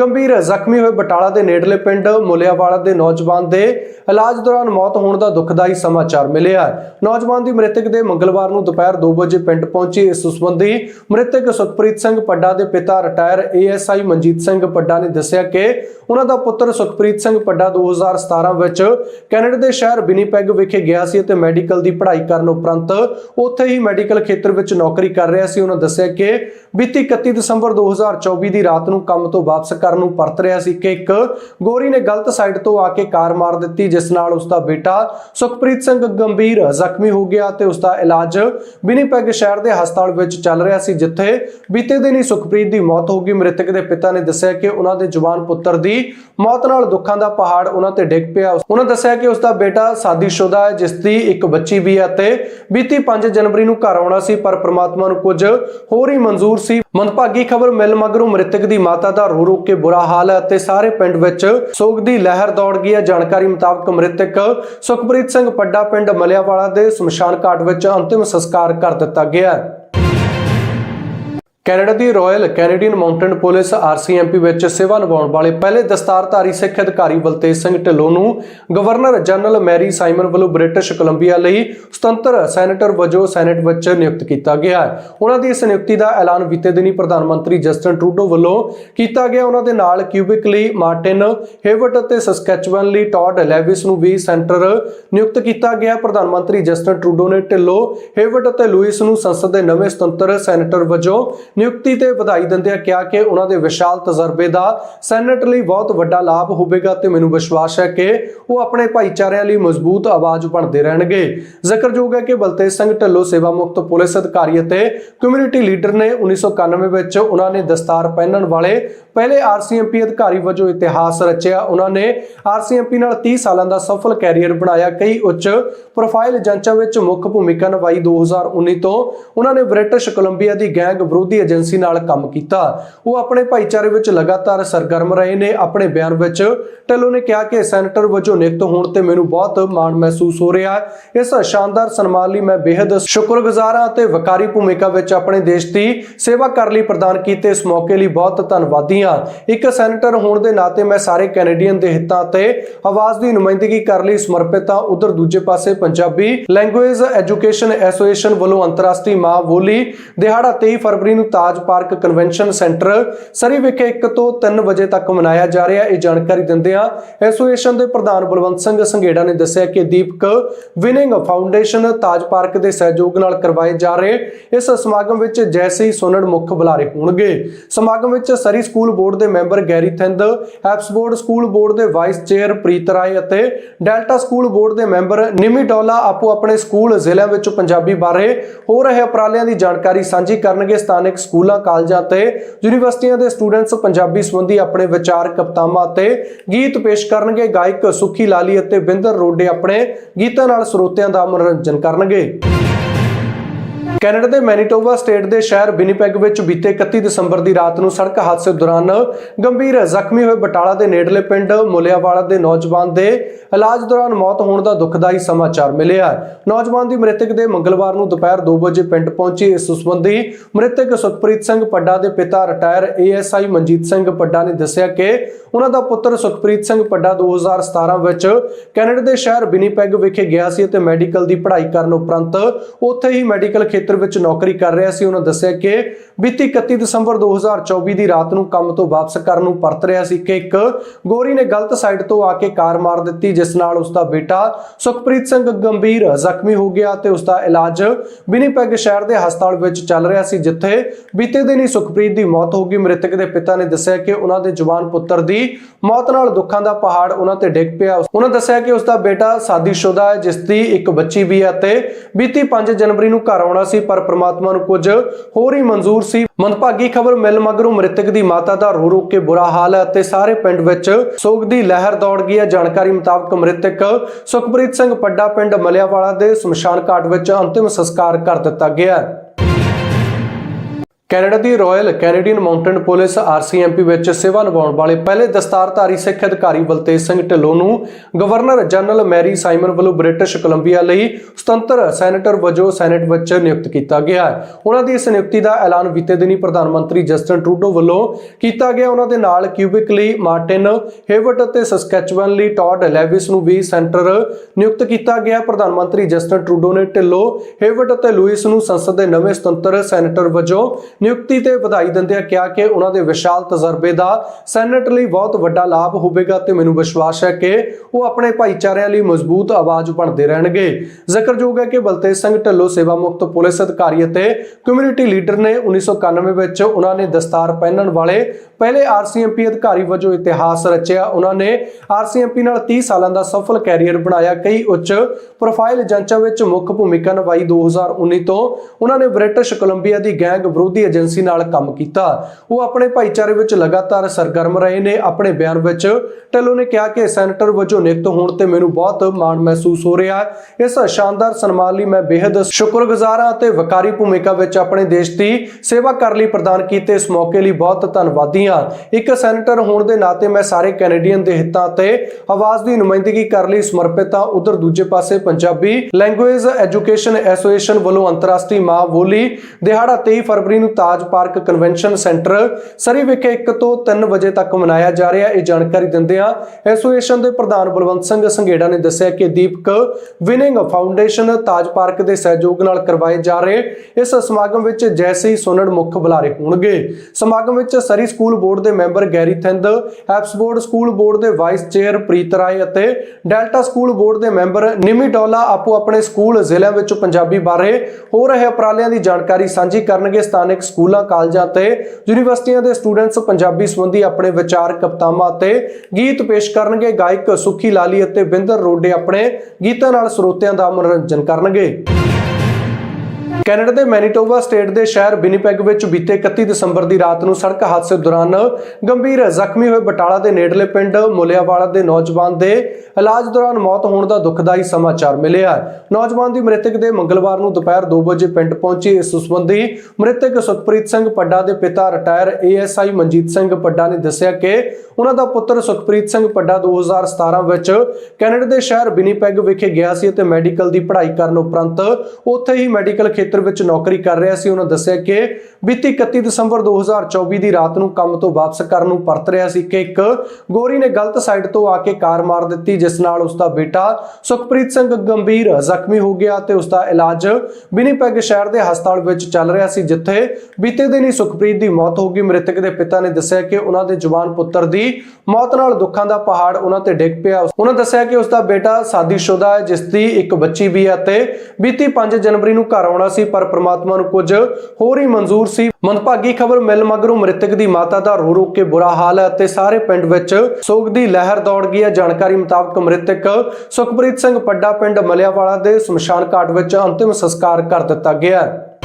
ਗੰਭੀਰ ਜ਼ਖਮੀ ਹੋਏ ਬਟਾਲਾ ਦੇ ਨੇੜਲੇ ਪਿੰਡ ਮੁਲਿਆਵਾਲਾ ਦੇ ਨੌਜਵਾਨ ਦੇ ਇਲਾਜ ਦੌਰਾਨ ਮੌਤ ਹੋਣ ਦਾ ਦੁਖਦਾਈ ਸਮਾਚਾਰ ਮਿਲਿਆ ਹੈ। ਨੌਜਵਾਨ ਦੀ ਮ੍ਰਿਤਕ ਦੇ ਮੰਗਲਵਾਰ ਨੂੰ ਦੁਪਹਿਰ 2 ਵਜੇ ਪਿੰਡ ਪਹੁੰਚੀ ਇਸ ਸੰਬੰਧੀ ਮ੍ਰਿਤਕ ਸੁਖਪ੍ਰੀਤ ਸਿੰਘ ਪੱਡਾ ਦੇ ਪਿਤਾ ਰਿਟਾਇਰ ਏਐਸਆਈ ਮਨਜੀਤ ਸਿੰਘ ਪੱਡਾ ਨੇ ਦੱਸਿਆ ਕਿ ਉਹਨਾਂ ਦਾ ਪੁੱਤਰ ਸੁਖਪ੍ਰੀਤ ਸਿੰਘ ਪੱਡਾ 2017 ਵਿੱਚ ਕੈਨੇਡਾ ਦੇ ਸ਼ਹਿਰ ਵਿਨੀਪੈਗ ਵਿਖੇ ਗਿਆ ਸੀ ਅਤੇ ਮੈਡੀਕਲ ਦੀ ਪੜ੍ਹਾਈ ਕਰਨ ਉਪਰੰਤ ਉੱਥੇ ਹੀ ਮੈਡੀਕਲ ਖੇਤਰ ਵਿੱਚ ਨੌਕਰੀ ਕਰ ਰਿਹਾ ਸੀ, ਉਹਨਾਂ ਦੱਸਿਆ ਕਿ ਬੀਤੀ 31 ਦਸੰਬਰ 2024 ਦੀ ਰਾਤ ਨੂੰ ਕੰਮ ਤੋਂ ਵਾਪਸ ਕਰਨ ਨੂੰ ਪਰਤ ਰਿਹਾ ਸੀ ਕਿ ਇੱਕ ਗੋਰੀ ਨੇ ਗਲਤ ਸਾਈਡ ਤੋਂ ਆ ਕੇ ਕਾਰ ਮਾਰ ਦਿੱਤੀ, ਜਿਸ ਨਾਲ ਉਸ ਦਾ ਬੇਟਾ ਸੁਖਪ੍ਰੀਤ ਸਿੰਘ ਗੰਭੀਰ ਜ਼ਖਮੀ ਹੋ ਗਿਆ ਤੇ ਉਸ ਦਾ ਇਲਾਜ ਬਿਨੀਪੈਗ ਸ਼ਹਿਰ ਦੇ ਹਸਪਤਾਲ ਵਿੱਚ ਚੱਲ ਰਿਹਾ ਸੀ, ਜਿੱਥੇ ਬੀਤੇ ਦਿਨ ਹੀ ਸੁਖਪ੍ਰੀਤ ਦੀ ਮੌਤ ਹੋ ਗਈ। ਮ੍ਰਿਤਕ ਦੇ ਪਿਤਾ ਨੇ ਦੱਸਿਆ ਕਿ ਉਹਨਾਂ ਦੇ ਜਵਾਨ ਪੁੱਤਰ ਦੀ ਮੌਤ ਨਾਲ ਦੁੱਖਾਂ ਦਾ ਪਹਾੜ ਉਹਨਾਂ ਤੇ ਡਿੱਗ ਪਿਆ। ਉਹਨਾਂ ਦੱਸਿਆ ਕਿ ਉਸ ਦਾ ਬੇਟਾ ਸ਼ਾਦੀशुदा ਹੈ, ਜਿਸ ਦੀ ਇੱਕ ਬੱਚੀ ਵੀ ਹੈ ਤੇ ਬੀਤੀ 5 ਜਨਵਰੀ ਨੂੰ ਘਰ ਆਉਣਾ ਸੀ ਪਰ ਪ੍ਰਮਾਤਮਾ ਨੂੰ ਕੁਝ ਹੋਰ ਹੀ ਮਨਜ਼ੂਰ ਸੀ। ਮੰਦਭਾਗੀ ਖਬਰ ਮਿਲ ਮਗਰੋਂ ਮ੍ਰਿਤਕ ਦੀ ਮਾਤਾ ਦਾ ਰੋ ਰੋ ਕੇ ਬੁਰਾ ਹਾਲ ਹੈ ਅਤੇ ਸਾਰੇ ਪਿੰਡ ਵਿੱਚ ਸੋਗ ਦੀ ਲਹਿਰ ਦੌੜ ਗਈ ਹੈ। ਜਾਣਕਾਰੀ ਮੁਤਾਬਕ ਮ੍ਰਿਤਕ ਸੁਖਪ੍ਰੀਤ ਸਿੰਘ ਪੱਡਾ ਪਿੰਡ ਮਲਿਆਵਾਲਾ ਦੇ ਸ਼ਮਸ਼ਾਨ ਘਾਟ ਵਿੱਚ ਅੰਤਿਮ ਸੰਸਕਾਰ ਕਰ ਦਿੱਤਾ ਗਿਆ ਹੈ। ਕੈਨੇਡਾ ਦੀ Royal Canadian Mountain Police RCMP ਵਿੱਚ ਸੇਵਾ ਨਿਭਾਉਣ ਵਾਲੇ ਪਹਿਲੇ ਦਸਤਾਰਧਾਰੀ ਸਿੱਖ ਅਧਿਕਾਰੀ ਬਲਤੇਜ ਸਿੰਘ ਢਿੱਲੋਂ ਨੂੰ ਗਵਰਨਰ ਜਨਰਲ ਮੈਰੀ ਸਾਈਮਨ ਵੱਲੋਂ ਬ੍ਰਿਟਿਸ਼ ਕੋਲੰਬੀਆ ਲਈ ਸੁਤੰਤਰ ਸੈਨੇਟਰ ਵਜੋਂ ਸੈਨੇਟ ਵਿੱਚ ਨਿਯੁਕਤ ਕੀਤਾ ਗਿਆ ਹੈ। ਉਹਨਾਂ ਦੀ ਇਸ ਨਿਯੁਕਤੀ ਦਾ ਐਲਾਨ ਬੀਤੇ ਦਿਨੀ ਪ੍ਰਧਾਨ ਮੰਤਰੀ ਜਸਟਨ ਟਰੂਡੋ ਵੱਲੋਂ ਕੀਤਾ ਗਿਆ। ਉਹਨਾਂ ਦੇ ਨਾਲ ਕਿਊਬਿਕ ਲਈ ਮਾਰਟਿਨ ਹੇਵਟ ਅਤੇ ਸਸਕੈਚਵਨ ਲਈ ਟੌਡ ਲੈਵਿਸ ਨੂੰ ਵੀ ਸੈਂਟਰ ਨਿਯੁਕਤ ਕੀਤਾ ਗਿਆ। ਪ੍ਰਧਾਨ ਮੰਤਰੀ ਜਸਟਨ ਟਰੂਡੋ ਨੇ ਢਿੱਲੋਂ ਹੇਵਟ ਅਤੇ ਲੂਇਸ ਨੂੰ ਸੰਸਦ ਦੇ ਨਵੇਂ ਸੁਤੰਤਰ ਸੈਨੇਟਰ ਵਜੋਂ ਨਿਯੁਕਤੀ ਤੇ ਵਧਾਈ ਦਿੰਦਿਆਂ ਕਿਹਾ ਕਿ ਉਹਨਾਂ ਦੇ ਵਿਸ਼ਾਲ ਤਜਰਬੇ ਦਾ ਸੈਨੇਟ ਲਈ ਬਹੁਤ ਵੱਡਾ ਲਾਭ ਹੋਵੇਗਾ ਤੇ ਮੈਨੂੰ ਵਿਸ਼ਵਾਸ ਹੈ ਕਿ ਉਹ ਆਪਣੇ ਭਾਈਚਾਰਿਆਂ ਲਈ ਮਜ਼ਬੂਤ ਆਵਾਜ਼ ਬਣਦੇ ਰਹਿਣਗੇ। ਜ਼ਿਕਰਯੋਗ ਹੈ ਕਿ ਬਲਤੇਜ ਸਿੰਘ ਢੱਲੋਂ ਸੇਵਾ ਮੁਕਤ ਪੁਲਿਸ ਅਧਿਕਾਰੀ ਅਤੇ ਕਮਿਊਨਿਟੀ ਲੀਡਰ ਨੇ 1991 ਵਿੱਚ ਉਹਨਾਂ ਨੇ ਦਸਤਾਰ ਪਹਿਨਣ ਵਾਲੇ ਪਹਿਲੇ ਆਰਸੀਐਮਪੀ ਅਧਿਕਾਰੀ ਵਜੋਂ ਇਤਿਹਾਸ ਰਚਿਆ। ਉਹਨਾਂ ਨੇ ਆਰਸੀਐਮਪੀ ਨਾਲ 30 ਸਾਲਾਂ ਦਾ ਸਫਲ ਕੈਰੀਅਰ ਬਣਾਇਆ। ਕਈ ਉੱਚ ਪ੍ਰੋਫਾਈਲ ਜਾਂਚਾਂ ਵਿੱਚ ਮੁੱਖ ਭੂਮਿਕਾ ਨਿਭਾਈ। 2019 ਤੋਂ ਉਹਨਾਂ ਨੇ ਬ੍ਰਿਟਿਸ਼ ਕੋਲੰਬੀਆ ਦੀ ਗੈਂਗ ਵਿਰੋਧੀ ਏਜੰਸੀ ਨਾਲ ਕੰਮ ਕੀਤਾ। ਉਹ ਆਪਣੇ ਭਾਈਚਾਰੇ ਵਿੱਚ ਲਗਾਤਾਰ ਸਰਗਰਮ ਰਹੇ ਨੇ। ਆਪਣੇ ਬਿਆਨ ਵਿੱਚ ਢਿੱਲੋਂ ਨੇ ਕਿਹਾ ਕਿ ਸੈਨੇਟਰ ਵਜੋਂ ਨਿਯੁਕਤ ਹੋਣ ਤੇ ਮੈਨੂੰ ਬਹੁਤ ਮਾਣ ਮਹਿਸੂਸ ਹੋ ਰਿਹਾ ਹੈ। ਇਸ ਸ਼ਾਨਦਾਰ ਸਨਮਾਨ ਲਈ ਮੈਂ ਬੇहद ਸ਼ੁਕਰਗੁਜ਼ਾਰ ਹਾਂ ਤੇ ਵਕਾਰੀ ਭੂਮਿਕਾ ਵਿੱਚ ਆਪਣੇ ਦੇਸ਼ ਦੀ ਸੇਵਾ ਕਰਨ ਲਈ ਪ੍ਰਦਾਨ ਕੀਤੇ ਇਸ ਮੌਕੇ ਲਈ ਬਹੁਤ ਧੰਨਵਾਦੀ ਹਾਂ। ਇੱਕ ਸੈਨੇਟਰ ਹੋਣ ਦੇ ਨਾਤੇ ਮੈਂ ਸਾਰੇ ਕੈਨੇਡੀਅਨ ਦੇ ਹਿੱਤਾਂ ਤੇ ਆਵਾਜ਼ ਦੀ ਨੁਮਾਇੰਦਗੀ ਕਰਨ ਲਈ ਸਮਰਪਿਤ ਹਾਂ। ਉਧਰ ਦੂਜੇ ਪਾਸੇ ਪੰਜਾਬੀ ਲੈਂਗੁਏਜ ਐਜੂਕੇਸ਼ਨ ਐਸੋਸੀਏਸ਼ਨ ਵੱਲੋਂ ਅੰਤਰਰਾਸ਼ਟਰੀ ਮਾਂ ਬੋਲੀ ਦਿਹਾੜਾ 23 ਫਰਵਰੀ ਨੂੰ Taj park convention centre Surrey ਵਿਖੇ 1 ਤੋਂ 3 ਵਜੇ ਤੱਕ ਮਨਾਇਆ ਜਾ ਰਿਹਾ ਇਹ ਜਾਣਕਾਰੀ ਦਿੰਦਿਆਂ ਐਸੋਸੀਏਸ਼ਨ ਦੇ ਪ੍ਰਧਾਨ ਬਲਵੰਤ ਸਿੰਘ ਸੰਘੇੜਾ ਨੇ ਦੱਸਿਆ ਕਿ Deepak Winning Foundation Taj Park ਦੇ ਸਹਿਯੋਗ ਨਾਲ ਕਰਵਾਏ ਜਾ ਰਹੇ। ਇਸ ਸਮਾਗਮ ਵਿੱਚ ਜੈਸੀ ਸੋਨੜ ਮੁੱਖ ਬੁਲਾਰੇ ਹੋਣਗੇ। ਸਮਾਗਮ ਵਿੱਚ ਸਰੀ ਸਕੂਲ ਬੋਰਡ ਦੇ member Gary Thind, Abbotsford school board ਦੇ ਵਾਈਸ ਚੇਅਰ ਪ੍ਰੀਤ ਰਾਏ ਅਤੇ ਡੈਲਟਾ ਸਕੂਲ ਬੋਰਡ ਦੇ ਮੈਂਬਰ ਨਿਮੀ ਡੋਲਾ ਆਪੋ ਆਪਣੇ ਸਕੂਲ ਜ਼ਿਲ੍ਹਿਆਂ ਵਿੱਚ ਪੰਜਾਬੀ ਬਾਰੇ ਹੋ ਰਹੇ ਉਪਰਾਲਿਆਂ ਦੀ ਜਾਣਕਾਰੀ ਸਾਂਝੀ ਕਰਨਗੇ। ਸਥਾਨਕ ਸਕੂਲਾਂ, ਕਾਲਜਾਂ ਤੇ ਯੂਨੀਵਰਸਿਟੀਆਂ ਦੇ ਸਟੂਡੈਂਟਸ ਪੰਜਾਬੀ ਸੰਬੰਧੀ ਆਪਣੇ ਵਿਚਾਰ ਕਵਿਤਾਵਾਂ ਅਤੇ ਗੀਤ ਪੇਸ਼ ਕਰਨਗੇ। ਗਾਇਕ ਸੁਖੀ ਲਾਲੀ ਅਤੇ ਬਿੰਦਰ ਰੋਡੇ ਆਪਣੇ ਗੀਤਾਂ ਨਾਲ ਸਰੋਤਿਆਂ ਦਾ ਮਨੋਰੰਜਨ ਕਰਨਗੇ। ਕੈਨੇਡਾ ਦੇ ਮੈਨੀਟੋਬਾ ਸਟੇਟ ਦੇ ਸ਼ਹਿਰ ਬਿਨੀਪੈਗ ਵਿੱਚ ਬੀਤੇ 31 ਦਸੰਬਰ ਦੀ ਰਾਤ ਨੂੰ ਸੜਕ ਹਾਦਸੇ ਦੌਰਾਨ ਗੰਭੀਰ ਜ਼ਖਮੀ ਹੋਏ ਬਟਾਲਾ ਦੇ ਨੇੜਲੇ ਪਿੰਡ ਮੁਲਿਆਵਾਲਾ ਦੇ ਨੌਜਵਾਨ ਦੇ ਇਲਾਜ ਦੌਰਾਨ ਮੌਤ ਹੋਣ ਦਾ ਦੁਖਦਾਈ ਸਮਾਚਾਰ ਮਿਲਿਆ ਹੈ। ਨੌਜਵਾਨ ਦੀ ਮ੍ਰਿਤਕ ਦੇ ਮੰਗਲਵਾਰ ਨੂੰ ਦੁਪਹਿਰ 2 ਵਜੇ ਪਿੰਡ ਪਹੁੰਚੀ ਇਸ ਸੰਬੰਧੀ ਮ੍ਰਿਤਕ ਸੁਖਪ੍ਰੀਤ ਸਿੰਘ ਪੱਡਾ ਦੇ ਪਿਤਾ ਰਿਟਾਇਰ ਏਐਸਆਈ ਮਨਜੀਤ ਸਿੰਘ ਪੱਡਾ ਨੇ ਦੱਸਿਆ ਕਿ ਉਹਨਾਂ ਦਾ ਪੁੱਤਰ ਸੁਖਪ੍ਰੀਤ ਸਿੰਘ ਪੱਡਾ 2017 ਵਿੱਚ ਕੈਨੇਡਾ ਦੇ ਸ਼ਹਿਰ ਬਿਨੀਪੈਗ ਵਿਖੇ ਗਿਆ ਸੀ ਅਤੇ ਮੈਡੀਕਲ ਦੀ ਪੜ੍ਹਾਈ ਕਰਨ ਉਪਰੰਤ ਉੱਥੇ ਹੀ ਮੈਡੀਕਲ ਖੇਤਰ ਖੇਤਰ ਵਿੱਚ ਨੌਕਰੀ ਕਰ ਰਿਹਾ ਸੀ, ਉਹਨਾਂ ਦੱਸਿਆ ਕਿ ਬੀਤੀ 31 ਦਸੰਬਰ 2024 ਦੀ ਰਾਤ ਨੂੰ ਕੰਮ ਤੋਂ ਵਾਪਸ ਕਰਨ ਨੂੰ ਪਰਤ ਰਿਹਾ ਸੀ ਕਿ ਇੱਕ ਗੋਰੀ ਨੇ ਗਲਤ ਸਾਈਡ ਤੋਂ ਆ ਕੇ ਕਾਰ ਮਾਰ ਦਿੱਤੀ, ਜਿਸ ਨਾਲ ਉਸ ਦਾ ਬੇਟਾ ਸੁਖਪ੍ਰੀਤ ਸਿੰਘ ਗੰਭੀਰ ਜ਼ਖਮੀ ਹੋ ਗਿਆ ਤੇ ਉਸ ਦਾ ਇਲਾਜ ਵਿਨੀਪੈਗ ਸ਼ਹਿਰ ਦੇ ਹਸਪਤਾਲ ਵਿੱਚ ਚੱਲ ਰਿਹਾ ਸੀ, ਜਿੱਥੇ ਬੀਤੇ ਦਿਨ ਹੀ ਸੁਖਪ੍ਰੀਤ ਦੀ ਮੌਤ ਹੋ ਗਈ। ਮ੍ਰਿਤਕ ਦੇ ਪਿਤਾ ਨੇ ਦੱਸਿਆ ਕਿ ਉਹਨਾਂ ਦੇ ਜਵਾਨ ਪੁੱਤਰ ਦੀ ਮੌਤ ਨਾਲ ਦੁੱਖਾਂ ਦਾ ਪਹਾੜ ਉਹਨਾਂ ਤੇ ਡਿੱਗ ਪਿਆ। ਉਹਨਾਂ ਦੱਸਿਆ ਕਿ ਉਸ ਦਾ ਬੇਟਾ ਸ਼ਾਦੀशुदा ਹੈ, ਜਿਸ ਦੀ ਇੱਕ ਬੱਚੀ ਵੀ ਹੈ ਤੇ ਬੀਤੀ 5 ਜਨਵਰੀ ਨੂੰ ਘਰ ਆਉਣਾ ਸੀ। ਪਰ ਪ੍ਰਮਾਤਮਾ ਨੂੰ ਕੁਝ ਹੋਰ ਹੀ ਮਨਜ਼ੂਰ ਸੀ। ਮੰਦਭਾਗੀ ਖਬਰ ਮਿਲ ਮਗਰੋਂ ਮ੍ਰਿਤਕ ਦੀ ਮਾਤਾ ਦਾ ਰੋ ਰੋ ਕੇ ਬੁਰਾ ਹਾਲ ਹੈ ਅਤੇ ਸਾਰੇ ਪਿੰਡ ਵਿੱਚ ਸੋਗ ਦੀ ਲਹਿਰ ਦੌੜ ਗਈ ਹੈ। ਜਾਣਕਾਰੀ ਮੁਤਾਬਕ ਮ੍ਰਿਤਕ ਸੁਖਪ੍ਰੀਤ ਸਿੰਘ ਪੱਡਾ ਪਿੰਡ ਮਲਿਆਵਾਲਾ ਦੇ ਸ਼ਮਸ਼ਾਨ ਘਾਟ ਵਿੱਚ ਅੰਤਿਮ ਸੰਸਕਾਰ ਕਰ ਦਿੱਤਾ ਗਿਆ ਹੈ। ਕੈਨੇਡਾ ਦੀ Royal Canadian Mountain Police RCMP ਵਿੱਚ ਸੇਵਾ ਨਿਭਾਉਣ ਵਾਲੇ ਪਹਿਲੇ ਦਸਤਾਰਧਾਰੀ ਸਿੱਖ ਅਧਿਕਾਰੀ ਬਲਤੇਜ ਸਿੰਘ ਢਿੱਲੋਂ ਨੂੰ ਗਵਰਨਰ ਜਨਰਲ ਮੈਰੀ ਸਾਈਮਨ ਵੱਲੋਂ ਬ੍ਰਿਟਿਸ਼ ਕੋਲੰਬੀਆ ਲਈ ਸੁਤੰਤਰ ਸੈਨੇਟਰ ਵਜੋਂ ਸੈਨੇਟ ਵਿੱਚ ਨਿਯੁਕਤ ਕੀਤਾ ਗਿਆ ਹੈ। ਉਹਨਾਂ ਦੀ ਇਸ ਨਿਯੁਕਤੀ ਦਾ ਐਲਾਨ ਬੀਤੇ ਦਿਨੀ ਪ੍ਰਧਾਨ ਮੰਤਰੀ ਜਸਟਨ ਟਰੂਡੋ ਵੱਲੋਂ ਕੀਤਾ ਗਿਆ। ਉਹਨਾਂ ਦੇ ਨਾਲ ਕਿਊਬਿਕ ਲਈ ਮਾਰਟਿਨ ਹੇਵਟ ਅਤੇ ਸਸਕੈਚਵਨ ਲਈ ਟੌਡ ਲੈਵਿਸ ਨੂੰ ਵੀ ਸੈਂਟਰ ਨਿਯੁਕਤ ਕੀਤਾ ਗਿਆ। ਪ੍ਰਧਾਨ ਮੰਤਰੀ ਜਸਟਨ ਟਰੂਡੋ ਨੇ ਢਿੱਲੋਂ ਹੇਵਟ ਅਤੇ ਲੂਇਸ ਨੂੰ ਸੰਸਦ ਦੇ ਨਵੇਂ ਸੁਤੰਤਰ ਸੈਨੇਟਰ ਵਜੋਂ ਨਿਯੁਕਤੀ ਤੇ ਵਧਾਈ ਦਿੰਦਿਆਂ ਕਿਹਾ ਕਿ ਉਹਨਾਂ ਦੇ ਵਿਸ਼ਾਲ ਤਜਰਬੇ ਦਾ ਸੈਨੇਟ ਲਈ ਬਹੁਤ ਵੱਡਾ ਲਾਭ ਹੋਵੇਗਾ ਤੇ ਮੈਨੂੰ ਵਿਸ਼ਵਾਸ ਹੈ ਕਿ ਉਹ ਆਪਣੇ ਭਾਈਚਾਰਿਆਂ ਲਈ ਮਜ਼ਬੂਤ ਆਵਾਜ਼ ਬਣਦੇ ਰਹਿਣਗੇ। ਜ਼ਿਕਰਯੋਗ ਹੈ ਕਿ ਬਲਤੇਜ ਸਿੰਘ ਢਿੱਲੋਂ ਸੇਵਾ ਮੁਕਤ ਪੁਲਿਸ ਅਧਿਕਾਰੀ ਅਤੇ ਕਮਿਊਨਿਟੀ ਲੀਡਰ ਨੇ 1991 ਵਿੱਚ ਉਹਨਾਂ ਨੇ ਦਸਤਾਰ ਪਹਿਨਣ ਵਾਲੇ ਪਹਿਲੇ ਆਰਸੀਐਮਪੀ ਅਧਿਕਾਰੀ ਵਜੋਂ ਇਤਿਹਾਸ ਰਚਿਆ। ਉਹਨਾਂ ਨੇ ਆਰਸੀਐਮਪੀ ਨਾਲ 30 ਸਾਲਾਂ ਦਾ ਸਫਲ ਕੈਰੀਅਰ ਬਣਾਇਆ। ਕਈ ਉੱਚ ਪ੍ਰੋਫਾਈਲ ਜਾਂਚਾਂ ਵਿੱਚ ਮੁੱਖ ਭੂਮਿਕਾ ਨਿਭਾਈ। 2019 ਤੋਂ ਉਹਨਾਂ ਨੇ ਬ੍ਰਿਟਿਸ਼ ਕੋਲੰਬੀਆ ਦੀ ਗੈਂਗ ਵਿਰੋਧੀ ਏਜੰਸੀ ਨਾਲ ਕੰਮ ਕੀਤਾ। ਉਹ ਆਪਣੇ ਭਾਈਚਾਰੇ ਵਿੱਚ ਲਗਾਤਾਰ ਸਰਗਰਮ ਰਹੇ ਨੇ। ਆਪਣੇ ਬਿਆਨ ਵਿੱਚ ਢਿੱਲੋਂ ਨੇ ਕਿਹਾ ਕਿ ਸੈਨੇਟਰ ਵਜੋਂ ਨਿਯੁਕਤ ਹੋਣ ਤੇ ਮੈਨੂੰ ਬਹੁਤ ਮਾਣ ਮਹਿਸੂਸ ਹੋ ਰਿਹਾ ਹੈ। ਇਸ ਸ਼ਾਨਦਾਰ ਸਨਮਾਨ ਲਈ ਮੈਂ ਬੇहद ਸ਼ੁਕਰਗੁਜ਼ਾਰ ਹਾਂ ਤੇ ਵਕਾਰੀ ਭੂਮਿਕਾ ਵਿੱਚ ਆਪਣੇ ਦੇਸ਼ ਦੀ ਸੇਵਾ ਕਰਨ ਲਈ ਪ੍ਰਦਾਨ ਕੀਤੇ ਇਸ ਮੌਕੇ ਲਈ ਬਹੁਤ ਧੰਨਵਾਦੀ ਹਾਂ। ਇੱਕ ਸੈਨੇਟਰ ਹੋਣ ਦੇ ਨਾਤੇ ਮੈਂ ਸਾਰੇ ਕੈਨੇਡੀਅਨ ਦੇ ਹਿੱਤਾਂ ਤੇ ਆਵਾਜ਼ ਦੀ ਨੁਮਾਇੰਦਗੀ ਕਰਨ ਲਈ ਸਮਰਪਿਤ ਹਾਂ। ਉਧਰ ਦੂਜੇ ਪਾਸੇ ਪੰਜਾਬੀ ਲੈਂਗੁਏਜ ਐਜੂਕੇਸ਼ਨ ਐਸੋਸੀਏਸ਼ਨ ਵੱਲੋਂ ਅੰਤਰਰਾਸ਼ਟਰੀ ਮਾਂ ਬੋਲੀ ਦਿਹਾੜਾ 23 ਫਰਵਰੀ ਨੂੰ Taj park convention centre Surrey ਵਿਖੇ 1 ਤੋਂ 3 ਵਜੇ ਤੱਕ ਮਨਾਇਆ ਜਾ ਰਿਹਾ। ਇਹ ਜਾਣਕਾਰੀ ਦਿੰਦਿਆਂ ਐਸੋਸੀਏਸ਼ਨ ਦੇ ਪ੍ਰਧਾਨ ਬਲਵੰਤ ਸਿੰਘ ਸੰਘੇੜਾ ਨੇ ਦੱਸਿਆ ਕਿ Deepak Winning Foundation Taj Park ਦੇ ਸਹਿਯੋਗ ਨਾਲ ਕਰਵਾਏ ਜਾ ਰਹੇ। ਇਸ ਸਮਾਗਮ ਵਿੱਚ ਜੈਸੇ ਹੀ ਮੁੱਖ ਬੁਲਾਰੇ ਹੋਣਗੇ। ਸਮਾਗਮ ਵਿੱਚ ਸਰੀ ਸਕੂਲ ਬੋਰਡ ਦੇ member Gary Thind Abbotsford school board ਦੇ ਵਾਈਸ ਚੇਅਰ ਪ੍ਰੀਤ ਰਾਏ ਅਤੇ ਡੈਲਟਾ ਸਕੂਲ ਬੋਰਡ ਦੇ ਮੈਂਬਰ ਨਿਮੀ ਡੋਲਾ ਆਪੋ ਆਪਣੇ ਸਕੂਲ ਜ਼ਿਲ੍ਹਿਆਂ ਵਿੱਚ ਪੰਜਾਬੀ ਬਾਰੇ ਹੋ ਰਹੇ ਉਪਰਾਲਿਆਂ ਦੀ ਜਾਣਕਾਰੀ ਸਾਂਝੀ ਕਰਨਗੇ ਸਥਾਨਕ ਸਕੂਲਾਂ, ਕਾਲਜਾਂ ਤੇ ਯੂਨੀਵਰਸਿਟੀਆਂ ਦੇ ਸਟੂਡੈਂਟਸ ਪੰਜਾਬੀ ਸੰਬੰਧੀ ਆਪਣੇ ਵਿਚਾਰ ਕਵਿਤਾਵਾਂ ਅਤੇ ਗੀਤ ਪੇਸ਼ ਕਰਨਗੇ। ਗਾਇਕ ਸੁਖੀ ਲਾਲੀ ਅਤੇ ਬਿੰਦਰ ਰੋਡੇ ਆਪਣੇ ਗੀਤਾਂ ਨਾਲ ਸਰੋਤਿਆਂ ਦਾ ਮਨੋਰੰਜਨ ਕਰਨਗੇ। ਕੈਨੇਡਾ ਦੇ ਮੈਨੀਟੋਬਾ ਸਟੇਟ ਦੇ ਸ਼ਹਿਰ ਬਿਨੀਪੈਗ ਵਿੱਚ ਬੀਤੇ 31 ਦਸੰਬਰ ਦੀ ਰਾਤ ਨੂੰ ਸੜਕ ਹਾਦਸੇ ਦੌਰਾਨ ਗੰਭੀਰ ਜ਼ਖਮੀ ਹੋਏ ਬਟਾਲਾ ਦੇ ਨੇੜਲੇ ਪਿੰਡ ਮੁਲਿਆਵਾਲਾ ਦੇ ਨੌਜਵਾਨ ਦੇ ਇਲਾਜ ਦੌਰਾਨ ਮੌਤ ਹੋਣ ਦਾ ਦੁਖਦਾਈ ਸਮਾਚਾਰ ਮਿਲਿਆ ਨੌਜਵਾਨ ਦੀ ਮ੍ਰਿਤਕ ਦੇ ਮੰਗਲਵਾਰ ਨੂੰ ਦੁਪਹਿਰ 2 ਵਜੇ ਪਿੰਡ ਪਹੁੰਚੀ ਇਸ ਸੰਬੰਧੀ ਮ੍ਰਿਤਕ ਸੁਖਪ੍ਰੀਤ ਸਿੰਘ ਪੱਡਾ ਦੇ ਪਿਤਾ ਰਿਟਾਇਰ ਏਐਸਆਈ ਮਨਜੀਤ ਸਿੰਘ ਪੱਡਾ ਨੇ ਦੱਸਿਆ ਕਿ ਉਹਨਾਂ ਦਾ ਪੁੱਤਰ ਸੁਖਪ੍ਰੀਤ ਸਿੰਘ ਪੱਡਾ 2017 ਵਿੱਚ ਕੈਨੇਡਾ ਦੇ ਸ਼ਹਿਰ ਬਿਨੀਪੈਗ ਵਿਖੇ ਗਿਆ ਸੀ ਅਤੇ ਮੈਡੀਕਲ ਦੀ ਪੜ੍ਹਾਈ ਕਰਨ ਉਪਰੰਤ ਉੱਥੇ ਹੀ ਮੈਡੀਕਲ ਖੇਤਰ ਵਿੱਚ ਨੌਕਰੀ ਕਰ ਰਿਹਾ ਸੀ, ਉਹਨਾਂ ਦੱਸਿਆ ਕਿ ਬੀਤੀ 31 ਦਸੰਬਰ 2024 ਦੀ ਰਾਤ ਨੂੰ ਕੰਮ ਤੋਂ ਵਾਪਸ ਕਰਨ ਨੂੰ ਪਰਤ ਰਿਹਾ ਸੀ ਕਿ ਇੱਕ ਗੋਰੀ ਨੇ ਗਲਤ ਸਾਈਡ ਤੋਂ ਆ ਕੇ ਕਾਰ ਮਾਰ ਦਿੱਤੀ, ਜਿਸ ਨਾਲ ਉਸ ਦਾ ਬੇਟਾ ਸੁਖਪ੍ਰੀਤ ਸਿੰਘ ਗੰਭੀਰ ਜ਼ਖਮੀ ਹੋ ਗਿਆ ਤੇ ਉਸ ਦਾ ਇਲਾਜ ਵਿਨੀਪੈਗ ਸ਼ਹਿਰ ਦੇ ਹਸਪਤਾਲ ਵਿੱਚ ਚੱਲ ਰਿਹਾ ਸੀ, ਜਿੱਥੇ ਬੀਤੇ ਦਿਨ ਹੀ ਸੁਖਪ੍ਰੀਤ ਦੀ ਮੌਤ ਹੋ ਗਈ। ਮ੍ਰਿਤਕ ਦੇ ਪਿਤਾ ਨੇ ਦੱਸਿਆ ਕਿ ਉਹਨਾਂ ਦੇ ਜਵਾਨ ਪੁੱਤਰ ਦੀ ਮੌਤ ਨਾਲ ਦੁੱਖਾਂ ਦਾ ਪਹਾੜ ਉਹਨਾਂ ਤੇ ਡਿੱਗ ਪਿਆ। ਉਹਨਾਂ ਦੱਸਿਆ ਕਿ ਉਸ ਦਾ ਬੇਟਾ ਸ਼ਾਦੀशुदा ਹੈ ਜਿਸ ਦੀ ਇੱਕ ਬੱਚੀ ਵੀ ਹੈ ਤੇ ਬੀਤੀ 5 ਜਨਵਰੀ ਨੂੰ ਘਰ ਆਉਣਾ ਸੀ ਪਰ ਪ੍ਰਮਾਤਮਾ ਨੂੰ ਕੁਝ ਹੋਰ ਹੀ ਮਨਜ਼ੂਰ ਸੀ। ਮੰਦਭਾਗੀ ਖਬਰ ਮਿਲ ਮਗਰੋਂ ਮ੍ਰਿਤਕ ਦੀ ਮਾਤਾ ਦਾ ਰੋ ਰੋ ਕੇ ਬੁਰਾ ਹਾਲ ਹੈ ਅਤੇ ਸਾਰੇ ਪਿੰਡ ਵਿੱਚ ਸੋਗ ਦੀ ਲਹਿਰ ਦੌੜ ਗਈ ਹੈ। ਜਾਣਕਾਰੀ ਮੁਤਾਬਕ ਮ੍ਰਿਤਕ ਸੁਖਪ੍ਰੀਤ ਸਿੰਘ ਪੱਡਾ ਪਿੰਡ ਮਲਿਆਵਾਲਾ ਦੇ ਸ਼ਮਸ਼ਾਨ ਘਾਟ ਵਿੱਚ ਅੰਤਿਮ ਸੰਸਕਾਰ ਕਰ ਦਿੱਤਾ ਗਿਆ ਹੈ।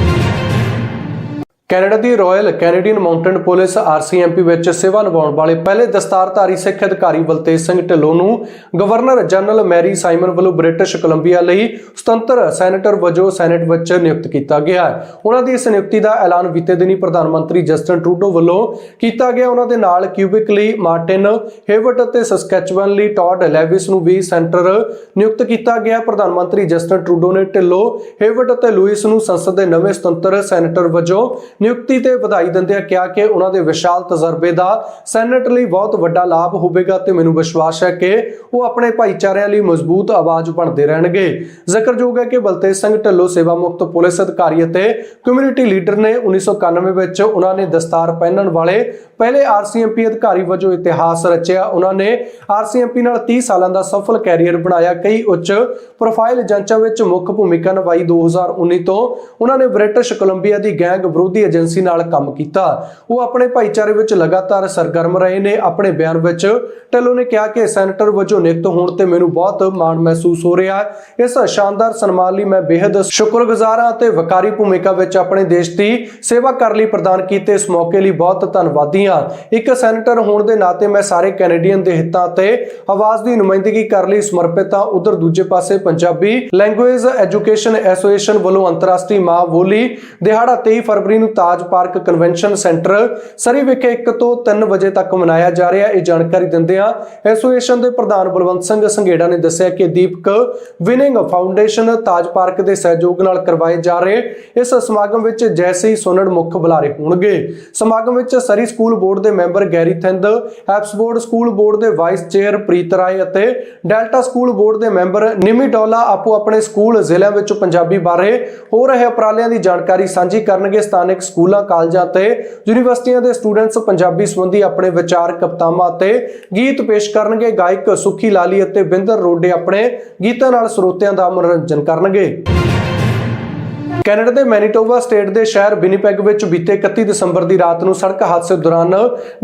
ਕੈਨੇਡਾ ਦੀ Royal Canadian Mountain Police RCMP ਵਿੱਚ ਸੇਵਾ ਨਿਭਾਉਣ ਵਾਲੇ ਪਹਿਲੇ ਦਸਤਾਰਧਾਰੀ ਸਿੱਖ ਅਧਿਕਾਰੀ ਬਲਤੇਜ ਸਿੰਘ ਢਿੱਲੋਂ ਨੂੰ ਗਵਰਨਰ ਜਨਰਲ ਮੈਰੀ ਸਾਈਮਨ ਵੱਲੋਂ ਬ੍ਰਿਟਿਸ਼ ਕੋਲੰਬੀਆ ਲਈ ਸੁਤੰਤਰ ਸੈਨੇਟਰ ਵਜੋਂ ਸੈਨੇਟ ਵਿੱਚ ਨਿਯੁਕਤ ਕੀਤਾ ਗਿਆ ਹੈ। ਉਹਨਾਂ ਦੀ ਇਸ ਨਿਯੁਕਤੀ ਦਾ ਐਲਾਨ ਬੀਤੇ ਦਿਨੀ ਪ੍ਰਧਾਨ ਮੰਤਰੀ ਜਸਟਨ ਟਰੂਡੋ ਵੱਲੋਂ ਕੀਤਾ ਗਿਆ। ਉਹਨਾਂ ਦੇ ਨਾਲ ਕਿਊਬਿਕ ਲਈ ਮਾਰਟਿਨ ਹੇਵਟ ਅਤੇ ਸਸਕੈਚਵਨ ਲਈ ਟੌਡ ਲੈਵਿਸ ਨੂੰ ਵੀ ਸੈਂਟਰ ਨਿਯੁਕਤ ਕੀਤਾ ਗਿਆ। ਪ੍ਰਧਾਨ ਮੰਤਰੀ ਜਸਟਨ ਟਰੂਡੋ ਨੇ ਢਿੱਲੋਂ ਹੇਵਟ ਅਤੇ ਲੂਇਸ ਨੂੰ ਸੰਸਦ ਦੇ ਨਵੇਂ ਸੁਤੰਤਰ ਸੈਨੇਟਰ ਵਜੋਂ ਨਿਯੁਕਤੀ ਤੇ ਵਧਾਈ ਦਿੰਦਿਆਂ ਕਿਹਾ ਕਿ ਉਹਨਾਂ ਦੇ ਵਿਸ਼ਾਲ ਤਜਰਬੇ ਦਾ ਸੈਨੇਟ ਲਈ ਬਹੁਤ ਵੱਡਾ ਲਾਭ ਹੋਵੇਗਾ ਤੇ ਮੈਨੂੰ ਵਿਸ਼ਵਾਸ ਹੈ ਕਿ ਉਹ ਆਪਣੇ ਭਾਈਚਾਰਿਆਂ ਲਈ ਮਜ਼ਬੂਤ ਆਵਾਜ਼ ਬਣਦੇ ਰਹਿਣਗੇ। ਜ਼ਿਕਰਯੋਗ ਹੈ ਕਿ ਬਲਤੇਜ ਸਿੰਘ ਢੱਲੋਂ ਸੇਵਾ ਮੁਕਤ ਪੁਲਿਸ ਅਧਿਕਾਰੀ ਅਤੇ ਕਮਿਊਨਿਟੀ ਲੀਡਰ ਨੇ 1991 ਵਿੱਚ ਉਹਨਾਂ ਨੇ ਦਸਤਾਰ ਪਹਿਨਣ ਵਾਲੇ ਪਹਿਲੇ ਆਰਸੀਐਮਪੀ ਅਧਿਕਾਰੀ ਵਜੋਂ ਇਤਿਹਾਸ ਰਚਿਆ। ਉਹਨਾਂ ਨੇ ਆਰਸੀਐਮਪੀ ਨਾਲ 30 ਸਾਲਾਂ ਦਾ ਸਫਲ ਕੈਰੀਅਰ ਬਣਾਇਆ। ਕਈ ਉੱਚ ਪ੍ਰੋਫਾਈਲ ਜਾਂਚਾਂ ਵਿੱਚ ਮੁੱਖ ਭੂਮਿਕਾ ਨਿਭਾਈ 2019 ਤੋਂ ਉਹਨਾਂ ਨੇ ਬ੍ਰਿਟਿਸ਼ ਕੋਲੰਬੀਆ ਦੀ ਗੈਂਗ ਵਿਰੋਧੀ ਏਜੰਸੀ ਨਾਲ ਕੰਮ ਕੀਤਾ। ਉਹ ਆਪਣੇ ਭਾਈਚਾਰੇ ਵਿੱਚ ਲਗਾਤਾਰ ਸਰਗਰਮ ਰਹੇ ਨੇ। ਆਪਣੇ ਬਿਆਨ ਵਿੱਚ ਢਿੱਲੋਂ ਨੇ ਕਿਹਾ ਕਿ ਸੈਨੇਟਰ ਵਜੋਂ ਨਿਯੁਕਤ ਹੋਣ ਤੇ ਮੈਨੂੰ ਬਹੁਤ ਮਾਣ ਮਹਿਸੂਸ ਹੋ ਰਿਹਾ ਹੈ। ਇਸ ਸ਼ਾਨਦਾਰ ਸਨਮਾਨ ਲਈ ਮੈਂ ਬੇहद ਸ਼ੁਕਰਗੁਜ਼ਾਰ ਹਾਂ ਤੇ ਵਕਾਰੀ ਭੂਮਿਕਾ ਵਿੱਚ ਆਪਣੇ ਦੇਸ਼ ਦੀ ਸੇਵਾ ਕਰਨ ਲਈ ਪ੍ਰਦਾਨ ਕੀਤੇ ਇਸ ਮੌਕੇ ਲਈ ਬਹੁਤ ਧੰਨਵਾਦੀ ਹਾਂ। ਇੱਕ ਸੈਨੇਟਰ ਹੋਣ ਦੇ ਨਾਤੇ ਮੈਂ ਸਾਰੇ ਕੈਨੇਡੀਅਨ ਦੇ ਹਿੱਤਾਂ ਤੇ ਆਵਾਜ਼ ਦੀ ਨੁਮਾਇੰਦਗੀ ਕਰਨ ਲਈ ਸਮਰਪਿਤ ਹਾਂ। ਉਧਰ ਦੂਜੇ ਪਾਸੇ ਪੰਜਾਬੀ ਲੈਂਗੁਏਜ ਐਜੂਕੇਸ਼ਨ ਐਸੋਸੀਏਸ਼ਨ ਵੱਲੋਂ ਅੰਤਰਰਾਸ਼ਟਰੀ ਮਾਂ ਬੋਲੀ ਦਿਹਾੜਾ 23 ਫਰਵਰੀ ਨੂੰ Taj park convention centre Surrey ਵਿਖੇ 1 ਤੋਂ 3 ਵਜੇ ਤੱਕ ਮਨਾਇਆ ਜਾ ਰਿਹਾ। ਹੈ ਇਹ ਜਾਣਕਾਰੀ ਦਿੰਦਿਆਂ ਐਸੋਸੀਏਸ਼ਨ ਦੇ ਪ੍ਰਧਾਨ ਬਲਵੰਤ ਸਿੰਘ ਸੰਘੇੜਾ ਨੇ ਦੱਸਿਆ ਕਿ Deepak Winning Foundation Taj Park ਦੇ ਸਹਿਯੋਗ ਨਾਲ ਕਰਵਾਏ ਜਾ ਰਹੇ। ਇਸ ਸਮਾਗਮ ਵਿੱਚ ਜੈਸੀ ਸੋਨੜ ਮੁੱਖ ਬੁਲਾਰੇ ਹੋਣਗੇ। ਸਮਾਗਮ ਵਿੱਚ ਸਰੀ ਸਕੂਲ ਬੋਰਡ ਦੇ member Gary Thind Abbotsford school board ਦੇ ਵਾਈਸ ਚੇਅਰ ਪ੍ਰੀਤ ਰਾਏ ਅਤੇ ਡੈਲਟਾ ਸਕੂਲ ਬੋਰਡ ਦੇ ਮੈਂਬਰ ਨਿਮੀ ਡੋਲਾ ਆਪੋ ਆਪਣੇ ਸਕੂਲ ਜ਼ਿਲ੍ਹਿਆਂ ਵਿੱਚ ਪੰਜਾਬੀ ਬਾਰੇ ਹੋ ਰਹੇ ਉਪਰਾਲਿਆਂ ਦੀ ਜਾਣਕਾਰੀ ਸਾਂਝੀ ਕਰਨਗੇ। ਸਥਾਨਕ ਸਕੂਲਾਂ, ਕਾਲਜਾਂ ਤੇ, ਯੂਨੀਵਰਸਿਟੀਆਂ ਦੇ ਸਟੂਡੈਂਟਸ ਪੰਜਾਬੀ ਸੰਬੰਧੀ ਆਪਣੇ ਵਿਚਾਰ ਕਵਿਤਾਵਾਂ ਅਤੇ ਗੀਤ ਪੇਸ਼ ਕਰਨਗੇ। ਗਾਇਕ ਸੁਖੀ ਲਾਲੀ ਅਤੇ ਬਿੰਦਰ ਰੋਡੇ ਆਪਣੇ ਗੀਤਾਂ ਨਾਲ ਸਰੋਤਿਆਂ ਦਾ ਮਨੋਰੰਜਨ ਕਰਨਗੇ। ਕੈਨੇਡਾ ਦੇ ਮੈਨੀਟੋਬਾ ਸਟੇਟ ਦੇ ਸ਼ਹਿਰ ਵਿਨੀਪੈਗ ਵਿੱਚ ਬੀਤੇ 31 ਦਸੰਬਰ ਦੀ ਰਾਤ ਨੂੰ ਸੜਕ ਹਾਦਸੇ ਦੌਰਾਨ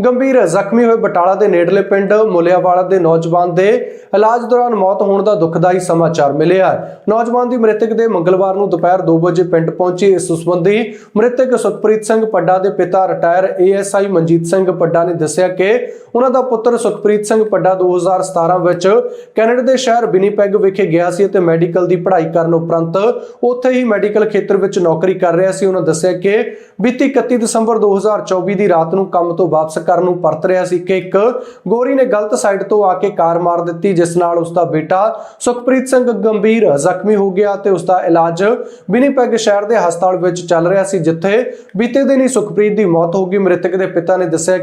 ਗੰਭੀਰ ਜ਼ਖਮੀ ਹੋਏ ਬਟਾਲਾ ਦੇ ਨੇੜਲੇ ਪਿੰਡ ਮੁਲਿਆਵਾਲਾ ਦੇ ਨੌਜਵਾਨ ਦੇ ਇਲਾਜ ਦੌਰਾਨ ਮੌਤ ਹੋਣ ਦਾ ਦੁਖਦਾਈ ਸਮਾਚਾਰ ਮਿਲਿਆ ਨੌਜਵਾਨ ਦੀ ਮ੍ਰਿਤਕ ਦੇ ਮੰਗਲਵਾਰ ਨੂੰ ਦੁਪਹਿਰ 2 ਵਜੇ ਪਿੰਡ ਪਹੁੰਚੀ ਇਸ ਸੰਬੰਧੀ ਮ੍ਰਿਤਕ ਸੁਖਪ੍ਰੀਤ ਸਿੰਘ ਪੱਡਾ ਦੇ ਪਿਤਾ ਰਿਟਾਇਰ ਏਐਸਆਈ ਮਨਜੀਤ ਸਿੰਘ ਪੱਡਾ ਨੇ ਦੱਸਿਆ ਕਿ ਉਹਨਾਂ ਦਾ ਪੁੱਤਰ ਸੁਖਪ੍ਰੀਤ ਸਿੰਘ ਪੱਡਾ 2017 ਵਿੱਚ ਕੈਨੇਡਾ ਦੇ ਸ਼ਹਿਰ ਵਿਨੀਪੈਗ ਵਿਖੇ ਗਿਆ ਸੀ ਅਤੇ ਮੈਡੀਕਲ ਦੀ ਪੜ੍ਹਾਈ ਕਰਨ ਉਪਰੰਤ ਉੱਥੇ ਹੀ ਮੈਡੀਕਲ ਖੇਤਰ ਵਿੱਚ ਨੌਕਰੀ ਕਰ ਰਿਹਾ ਸੀ, ਉਹਨਾਂ ਦੱਸਿਆ ਕਿ ਬੀਤੀ 31 ਦਸੰਬਰ 2024 ਦੀ ਰਾਤ ਨੂੰ ਕੰਮ ਤੋਂ ਵਾਪਸ ਕਰਨ ਨੂੰ ਪਰਤ ਰਿਹਾ ਸੀ ਕਿ ਇੱਕ ਗੋਰੀ ਨੇ ਗਲਤ ਸਾਈਡ ਤੋਂ ਆ ਕੇ ਕਾਰ ਮਾਰ ਦਿੱਤੀ, ਜਿਸ ਨਾਲ ਉਸ ਦਾ ਬੇਟਾ ਸੁਖਪ੍ਰੀਤ ਸਿੰਘ ਗੰਭੀਰ ਜ਼ਖਮੀ ਹੋ ਗਿਆ ਤੇ ਉਸ ਦਾ ਇਲਾਜ ਬਿਨੀਪੈਗ ਸ਼ਹਿਰ ਦੇ ਹਸਪਤਾਲ ਵਿੱਚ ਚੱਲ ਰਿਹਾ ਸੀ, ਜਿੱਥੇ ਬੀਤੇ ਦਿਨ ਹੀ ਸੁਖਪ੍ਰੀਤ ਦੀ ਮੌਤ ਹੋ ਗਈ। ਮ੍ਰਿਤਕ ਦੇ ਪਿਤਾ ਨੇ ਦੱਸਿਆ